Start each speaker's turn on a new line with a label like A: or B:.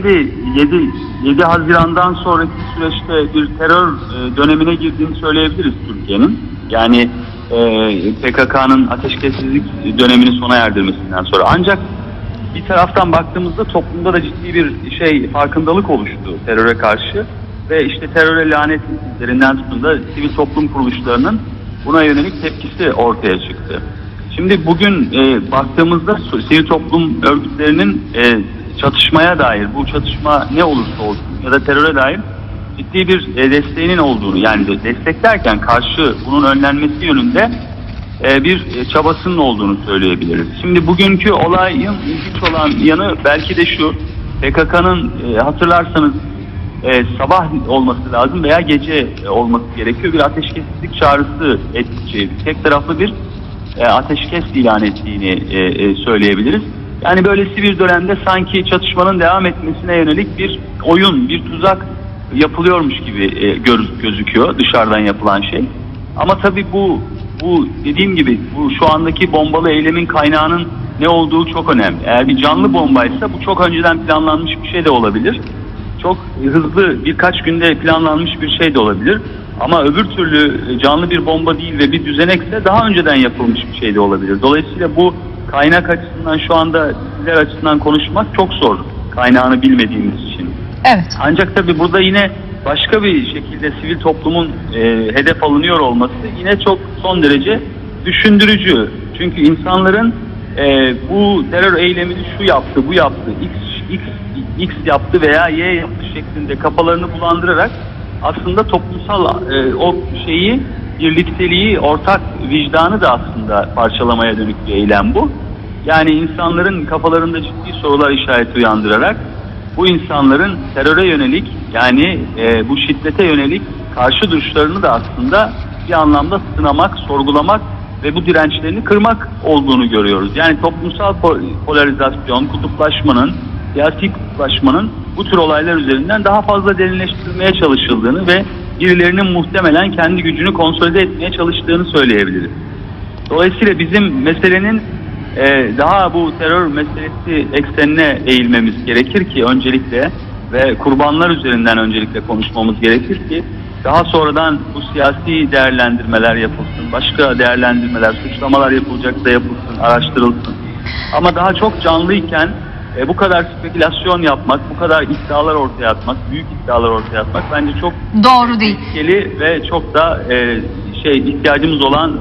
A: şimdi 7, 7 Haziran'dan sonraki süreçte bir terör e, dönemine girdiğini söyleyebiliriz Türkiye'nin. Yani e, PKK'nın ateşkessizlik dönemini sona erdirmesinden sonra. Ancak bir taraftan baktığımızda toplumda da ciddi bir şey farkındalık oluştu teröre karşı ve işte teröre lanet üzerinden tutun sivil toplum kuruluşlarının buna yönelik tepkisi ortaya çıktı. Şimdi bugün e, baktığımızda sivil toplum örgütlerinin e, çatışmaya dair bu çatışma ne olursa olsun ya da teröre dair ciddi bir e, desteğinin olduğunu yani de- destek derken karşı bunun önlenmesi yönünde e, bir e, çabasının olduğunu söyleyebiliriz. Şimdi bugünkü olayın ilginç olan yanı belki de şu PKK'nın hatırlarsanız sabah olması lazım veya gece olması gerekiyor. Bir ateşkesizlik çağrısı ettiği, tek taraflı bir ateşkes ilan ettiğini söyleyebiliriz. Yani böylesi bir dönemde sanki çatışmanın devam etmesine yönelik bir oyun, bir tuzak yapılıyormuş gibi e, gözüküyor dışarıdan yapılan şey. Ama tabii bu bu dediğim gibi bu şu andaki bombalı eylemin kaynağının ne olduğu çok önemli. Eğer bir canlı bombaysa bu çok önceden planlanmış bir şey de olabilir. Çok hızlı birkaç günde planlanmış bir şey de olabilir. Ama öbür türlü canlı bir bomba değil ve bir düzenekse daha önceden yapılmış bir şey de olabilir. Dolayısıyla bu kaynak açısından şu anda sizler açısından konuşmak çok zor. Kaynağını bilmediğimiz için.
B: Evet.
A: Ancak tabii burada yine başka bir şekilde sivil toplumun e, hedef alınıyor olması yine çok son derece düşündürücü. Çünkü insanların e, bu terör eylemini şu yaptı, bu yaptı, X, X, X yaptı veya Y yaptı şeklinde kafalarını bulandırarak aslında toplumsal e, o şeyi, birlikteliği, ortak vicdanı da aslında parçalamaya dönük bir eylem bu. Yani insanların kafalarında ciddi sorular işareti uyandırarak bu insanların teröre yönelik yani e, bu şiddete yönelik karşı duruşlarını da aslında bir anlamda sınamak, sorgulamak ve bu dirençlerini kırmak olduğunu görüyoruz. Yani toplumsal po- polarizasyon, kutuplaşmanın, siyasi kutuplaşmanın bu tür olaylar üzerinden daha fazla derinleştirilmeye çalışıldığını ve birilerinin muhtemelen kendi gücünü konsolide etmeye çalıştığını söyleyebiliriz. Dolayısıyla bizim meselenin e, daha bu terör meselesi eksenine eğilmemiz gerekir ki öncelikle ve kurbanlar üzerinden öncelikle konuşmamız gerekir ki daha sonradan bu siyasi değerlendirmeler yapılsın, başka değerlendirmeler, suçlamalar yapılacaksa yapılsın, araştırılsın. Ama daha çok canlıyken e, bu kadar spekülasyon yapmak, bu kadar iddialar ortaya atmak, büyük iddialar ortaya atmak bence çok
B: Doğru değil.
A: tehlikeli ve çok da e, şey ihtiyacımız olan